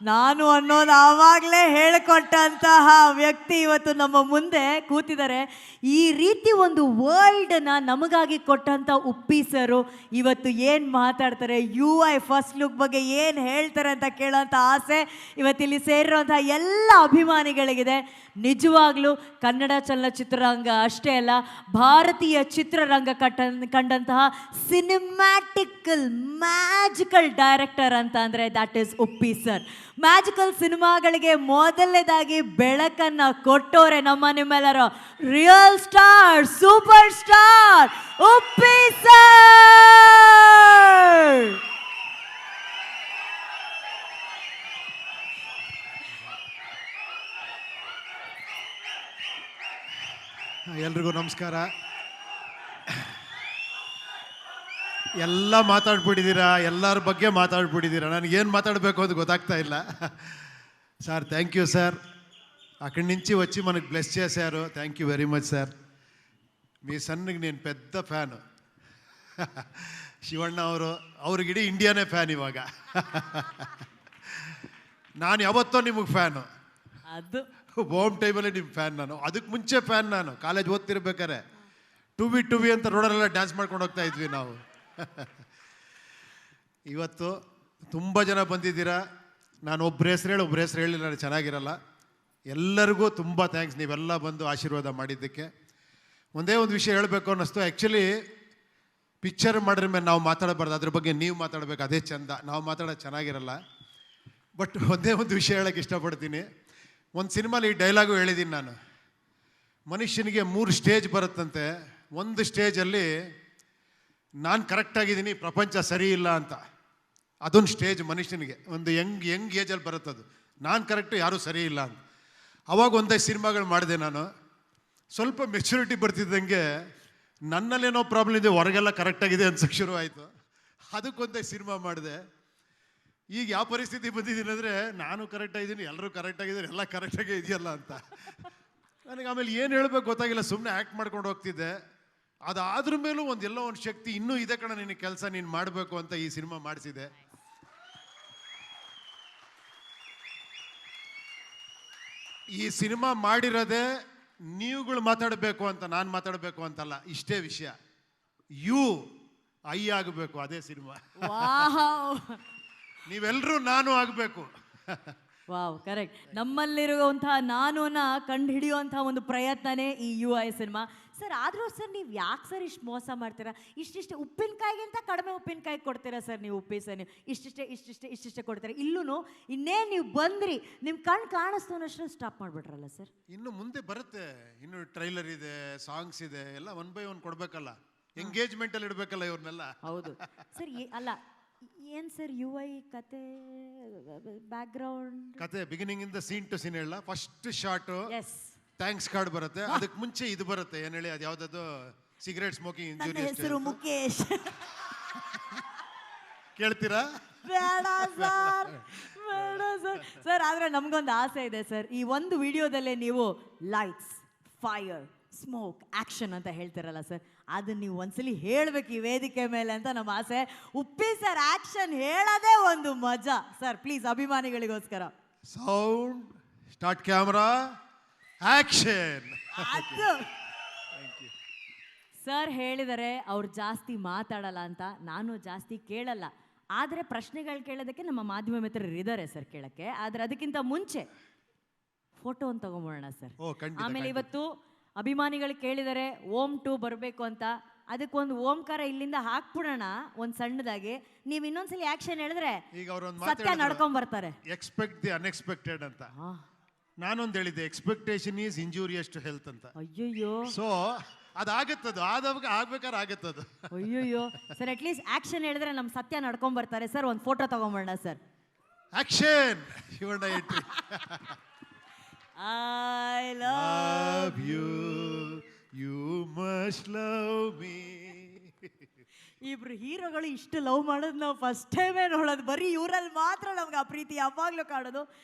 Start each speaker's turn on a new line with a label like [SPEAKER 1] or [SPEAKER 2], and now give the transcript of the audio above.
[SPEAKER 1] ನಾನು ಅನ್ನೋದು ಆವಾಗಲೇ ಹೇಳಿಕೊಟ್ಟಂತಹ ವ್ಯಕ್ತಿ ಇವತ್ತು ನಮ್ಮ ಮುಂದೆ ಕೂತಿದ್ದಾರೆ. ಈ ರೀತಿ ಒಂದು ವರ್ಲ್ಡನ್ನ ನಮಗಾಗಿ ಕೊಟ್ಟಂಥ ಉಪ್ಪಿ ಸರು ಇವತ್ತು ಏನು ಮಾತಾಡ್ತಾರೆ? ಯು ಐ ಫಸ್ಟ್ ಲುಕ್ ಬಗ್ಗೆ ಏನು ಹೇಳ್ತಾರೆ ಅಂತ ಕೇಳೋಂಥ ಆಸೆ ಇವತ್ತಿಲ್ಲಿ ಸೇರಿರುವಂಥ ಎಲ್ಲ ಅಭಿಮಾನಿಗಳಿಗಿದೆ. ನಿಜವಾಗ್ಲೂ ಕನ್ನಡ ಚಲನಚಿತ್ರರಂಗ ಅಷ್ಟೇ ಅಲ್ಲ, ಭಾರತೀಯ ಚಿತ್ರರಂಗ ಕಟ್ಟ ಕಂಡಂತಹ ಸಿನಿಮ್ಯಾಟಿಕಲ್ ಮ್ಯಾಜಿಕಲ್ ಡೈರೆಕ್ಟರ್ ಅಂತ ಅಂದರೆ that is Uppi sir magical ಸಿನಿಮಾಗಳಿಗೆ ಮೊದಲನೇದಾಗಿ ಬೆಳಕನ್ನ ಕೊಟ್ಟೋರೆ ನಮ್ಮ ನಿಮ್ಮೆಲ್ಲರ real star super star Uppi sir
[SPEAKER 2] ಎಲ್ರಿಗೂ ನಮಸ್ಕಾರ. ಎಲ್ಲ ಮಾತಾಡ್ಬಿಟ್ಟಿದ್ದೀರಾ? ಎಲ್ಲರ ಬಗ್ಗೆ ಮಾತಾಡ್ಬಿಟ್ಟಿದ್ದೀರಾ? ಏನು ಮಾತಾಡಬೇಕು ಅಂತ ಗೊತ್ತಾಗ್ತಾ ಇಲ್ಲ. ಸರ್ ಥ್ಯಾಂಕ್ ಯು ಸರ್ అక్కడి ನಿಂಚಿ ವಚ್ಚಿ మనకు bless ಚೇಸ್ಯಾರು thank you very much sir me ಸಣ್ಣಗೆ ನೀನು ಪೆದ್ದ ಫ್ಯಾನು ಶಿವಣ್ಣ ಅವರು ಅವ್ರಿಗಿಡೀ ಇಂಡಿಯಾನೇ ಫ್ಯಾನ್ ಇವಾಗ. ನಾನು ಯಾವತ್ತೋ ನಿಮಗೆ ಫ್ಯಾನು
[SPEAKER 1] ಅದು.
[SPEAKER 2] ಹೋಮ್ ಟೈಮಲ್ಲಿ ನಿಮ್ಮ ಫ್ಯಾನ್ ನಾನು. ಅದಕ್ಕೆ ಮುಂಚೆ ಫ್ಯಾನ್ ನಾನು. ಕಾಲೇಜ್ ಓದ್ತಿರ್ಬೇಕಾರೆ. ಟು ಬಿ ಟು ಬಿ ಅಂತ ರೋಡಲ್ಲೆಲ್ಲ ಡ್ಯಾನ್ಸ್ ಮಾಡ್ಕೊಂಡು ಹೋಗ್ತಾ ಇದ್ವಿ ನಾವು. ಇವತ್ತು ತುಂಬ ಜನ ಬಂದಿದ್ದೀರಾ? ನಾನು ಒಬ್ಬರ ಹೆಸರು ಹೇಳಿ ಒಬ್ಬರ ಹೆಸರು ಹೇಳಿ ನಾನು ಚೆನ್ನಾಗಿರಲ್ಲ. ಎಲ್ಲರಿಗೂ ತುಂಬ ಥ್ಯಾಂಕ್ಸ್ ನೀವೆಲ್ಲ ಬಂದು ಆಶೀರ್ವಾದ ಮಾಡಿದ್ದಕ್ಕೆ. ಒಂದೇ ಒಂದು ವಿಷಯ ಹೇಳಬೇಕು ಅನ್ನಿಸ್ತು. ಆ್ಯಕ್ಚುಲಿ ಪಿಕ್ಚರ್ ಮಾಡಿದ್ರ ಮೇಲೆ ನಾವು ಮಾತಾಡಬಾರ್ದು. ಅದ್ರ ಬಗ್ಗೆ ನೀವು ಮಾತಾಡಬೇಕು. ಅದೇ ಚಂದ. ನಾವು ಮಾತಾಡೋದು ಚೆನ್ನಾಗಿರಲ್ಲ. ಬಟ್ ಒಂದೇ ಒಂದು ವಿಷಯ ಹೇಳೋಕ್ಕೆ ಇಷ್ಟಪಡ್ತೀನಿ. ಒಂದು ಸಿನಿಮಾಲಿ ಈ ಡೈಲಾಗು ಹೇಳಿದ್ದೀನಿ ನಾನು. ಮನುಷ್ಯನಿಗೆ ಮೂರು ಸ್ಟೇಜ್ ಬರುತ್ತಂತೆ. ಒಂದು ಸ್ಟೇಜಲ್ಲಿ ನಾನು ಕರೆಕ್ಟಾಗಿದ್ದೀನಿ ಪ್ರಪಂಚ ಸರಿ ಇಲ್ಲ ಅಂತ. ಅದೊಂದು ಸ್ಟೇಜ್ ಮನುಷ್ಯನಿಗೆ. ಒಂದು ಯಂಗ್ ಯಂಗ್ ಏಜಲ್ಲಿ ಬರುತ್ತದು ನಾನು ಕರೆಕ್ಟು ಯಾರೂ ಸರಿ ಇಲ್ಲ ಅಂತ. ಅವಾಗ ಒಂದೇ ಸಿನಿಮಾಗಳು ಮಾಡಿದೆ ನಾನು. ಸ್ವಲ್ಪ ಮೆಚುರಿಟಿ ಬರ್ತಿದ್ದಂಗೆ ನನ್ನಲ್ಲೇನೋ ಪ್ರಾಬ್ಲಮ್ ಇದೆ, ಹೊರಗೆಲ್ಲ ಕರೆಕ್ಟಾಗಿದೆ ಅನ್ಸಕ್ಕೆ ಶುರು ಆಯಿತು. ಅದಕ್ಕೊಂದೇ ಸಿನಿಮಾ ಮಾಡಿದೆ. ಈಗ ಯಾವ ಪರಿಸ್ಥಿತಿ ಬಂದಿದ್ದೀನಿ ಅಂದರೆ, ನಾನು ಕರೆಕ್ಟಾಗಿದ್ದೀನಿ ಎಲ್ಲರೂ ಕರೆಕ್ಟಾಗಿದ್ದಾರೆ ಎಲ್ಲ ಕರೆಕ್ಟಾಗೇ ಇದೆಯಲ್ಲ ಅಂತ. ನನಗೆ ಆಮೇಲೆ ಏನು ಹೇಳಬೇಕು ಗೊತ್ತಾಗಿಲ್ಲ ಸುಮ್ಮನೆ ಆ್ಯಕ್ಟ್ ಮಾಡ್ಕೊಂಡು ಹೋಗ್ತಿದ್ದೆ. ಅದಾದ್ರ ಮೇಲೂ ಒಂದು ಎಲ್ಲೋ ಒಂದು ಶಕ್ತಿ ಇನ್ನೂ ಇದೆ ಕಣ ನಿನ್ನ ಕೆಲಸ ನೀನು ಮಾಡಬೇಕು ಅಂತ ಈ ಸಿನಿಮಾ ಮಾಡಿಸಿದೆ. ಈ ಸಿನಿಮಾ ಮಾಡಿರೋದೆ ನೀವುಗಳು ಮಾತಾಡಬೇಕು ಅಂತ ನಾನು ಮಾತಾಡಬೇಕು ಅಂತಲ್ಲ ಇಷ್ಟೇ ವಿಷಯ. ಯು ಐ ಆಗಬೇಕು ಅದೇ ಸಿನಿಮಾ. ನೀವೆಲ್ಲರೂ ನಾನು ಆಗಬೇಕು.
[SPEAKER 1] Wow correct. ನಮ್ಮಲ್ಲಿರುವಂತಹ ನಾನುನ ಕಂಡು ಹಿಡಿಯುವಂತಹ ಒಂದು ಪ್ರಯತ್ನನೇ ಈ ಯು ಐ ಸಿನಿಮಾ. ಸರ್ ಆದರೂ ಸರ್ ನೀವು ಯಾಕೆ ಸರ್ ಇಷ್ಟು ಮೋಸ ಮಾಡ್ತೀರಾ? ಇಷ್ಟಿಷ್ಟೇ ಉಪ್ಪಿನಕಾಯಿಗಿಂತ ಕಡಿಮೆ ಉಪ್ಪಿನಕಾಯಿ ಕೊಡ್ತೀರಾ ಸರ್ ನೀವು ಉಪ್ಪಿ ಸರ್ ನೀವು? ಇಷ್ಟಿಷ್ಟೇ ಇಷ್ಟಿಷ್ಟೇ ಇಷ್ಟಿಷ್ಟೇ ಕೊಡ್ತೀರಾ? ಇಲ್ಲೂ ಇನ್ನೇ ನೀವು ಬಂದ್ರಿ ನಿಮ್ಮ ಕಣ್ಣು ಕಾಣಿಸ್ತು ಅನ್ನೋಷ್ಟು ಸ್ಟಾಪ್ ಮಾಡಿಬಿಟ್ರಲ್ಲ ಸರ್.
[SPEAKER 2] ಇನ್ನು ಮುಂದೆ ಬರುತ್ತೆ. ಇನ್ನು ಟ್ರೈಲರ್ ಇದೆ ಸಾಂಗ್ಸ್ ಇದೆ ಎಲ್ಲ ಒನ್ ಬೈ ಒನ್ ಕೊಡ್ಬೇಕಲ್ಲ. ಎಂಗೇಜ್ಮೆಂಟ್ ಅಲ್ಲಿ ಇಡ್ಬೇಕಲ್ಲ ಇವ್ರನ್ನೆಲ್ಲ.
[SPEAKER 1] ಹೌದು. ಸರ್ ಅಲ್ಲ ಏನು ಸರ್ ಯು ಐ ಕತೆ ಬ್ಯಾಕ್ಗ್ರೌಂಡ್
[SPEAKER 2] ಕತೆ ಬಿಗಿನಿಂಗ್ ಇಂದ ಸೀನ್ ಟು ಸೀನ್ ಹೇಳ first shot
[SPEAKER 1] is
[SPEAKER 2] thanks card ಬರುತ್ತೆ. ಅದಕ್ಕೆ ಮುಂಚೆ ಇದು ಬರುತ್ತೆ. ಏನ್ ಹೇಳಿ ಅದು ಯಾವ್ದದು ಸಿಗರೇಟ್ ಸ್ಮೋಕಿಂಗ್
[SPEAKER 1] ನನ್ನ
[SPEAKER 2] ಇಂಜುರಿ
[SPEAKER 1] ಹೆಸರು ಮುಖೇಶ್.
[SPEAKER 2] ಕೇಳ್ತೀರಾ?
[SPEAKER 1] ಬೇಡ ಸರ್. ಬೇಡ ಸರ್. ಸರ್ ಆದರೆ ನಮಗೊಂದು ಆಸೆ ಇದೆ ಸರ್. ಈ ಒಂದು ವಿಡಿಯೋದಲ್ಲೇ ನೀವು ಲೈಟ್ಸ್ ಫೈರ್ ಸ್ಮೋಕ್ ಆಕ್ಷನ್ ಅಂತ ಹೇಳ್ತಿರಲ್ಲ ಸರ್. ಅದನ್ನ ನೀವು ಒಂದ್ಸಲಿ ಹೇಳ್ಬೇಕು ಈ ವೇದಿಕೆ ಮೇಲೆ ಅಂತ ನಮ್ಮ ಆಸೆ. ಉಪ್ಪಿ ಸರ್ ಆಕ್ಷನ್ ಹೇಳೋದೇ ಒಂದು ಮಜಾ. ಸರ್ ಪ್ಲೀಸ್ ಅಭಿಮಾನಿಗಳಿಗೋಸ್ಕರ.
[SPEAKER 2] ಸೌಂಡ್ ಸ್ಟಾರ್ಟ್ ಕ್ಯಾಮ್ರಾ ಆಕ್ಷನ್
[SPEAKER 1] ಅದು ಸರ್ ಹೇಳಿದರೆ ಅವ್ರು ಜಾಸ್ತಿ ಮಾತಾಡಲ್ಲ ಅಂತ ನಾನು ಜಾಸ್ತಿ ಕೇಳಲ್ಲ. ಆದರೆ ಪ್ರಶ್ನೆಗಳು ಕೇಳೋದಕ್ಕೆ ನಮ್ಮ ಮಾಧ್ಯಮ ಮಿತ್ರರು ಇದ್ದಾರೆ ಸರ್ ಕೇಳಕ್ಕೆ. ಆದರೆ ಅದಕ್ಕಿಂತ ಮುಂಚೆ ಫೋಟೋ ಒಂದು ತಗೊಂಬೋಣ ಸರ್. ಆಮೇಲೆ ಇವತ್ತು ಅಭಿಮಾನಿಗಳು ಕೇಳಿದರೆ ಓಂ ಟು ಬರಬೇಕು ಅಂತ. ಅದಕ್ಕೊಂದು ಓಂಕಾರ ಇಲ್ಲಿಂದ ಹಾಕ್ಬಿಡೋಣ ಒಂದು ಸಣ್ಣದಾಗಿ. ನೀವು ಇನ್ನೊಂದ್ಸಲಿ ಆಕ್ಷನ್ ಹೇಳಿದ್ರೆ ಸತ್ಯ ನಡ್ಕೊಂಡ್ ಬರ್ತಾರೆ
[SPEAKER 2] ಎಕ್ಸ್ಪೆಕ್ಟ್ ದಿ ಅನ್ಎಕ್ಸ್ಪೆಕ್ಟೆಡ್ ಅಂತ. ನಾನೊಂದು ಹೇಳಿದ್ದೆ expectation is injurious to health ಅಂತ.
[SPEAKER 1] ಅಯ್ಯಯ್ಯೋ.
[SPEAKER 2] ಸೊ ಅದಾಗತ್ತದು ಆದವಾಗ ಆಗ್ಬೇಕಾದ್ರೆ ಆಗತ್ತದು.
[SPEAKER 1] ಅಯ್ಯಯ್ಯೋ. ಸರ್ ಅಟ್ಲೀಸ್ಟ್ ಆಕ್ಷನ್ ಹೇಳಿದ್ರೆ ನಮ್ಮ ಸತ್ಯ ನಡ್ಕೊಂಡ್ ಬರ್ತಾರೆ. ಸರ್ ಒಂದು photo ತಗೊಂಬೋಣ sir
[SPEAKER 2] action Shivanna entry
[SPEAKER 1] I love
[SPEAKER 2] love you you must love me
[SPEAKER 1] ಇಬ್ರು ಹೀರೋಗಳು ಇಷ್ಟು ಲವ್ ಮಾಡೋದು ನಾವು ಫಸ್ಟ್ ಟೈಮೇ ನೋಡೋದು. ಬರೀ ಇವರಲ್ಲಿ ಮಾತ್ರ ನಮ್ಗೆ ಆ ಪ್ರೀತಿ ಯಾವಾಗಲೂ ಕಾಣೋದು.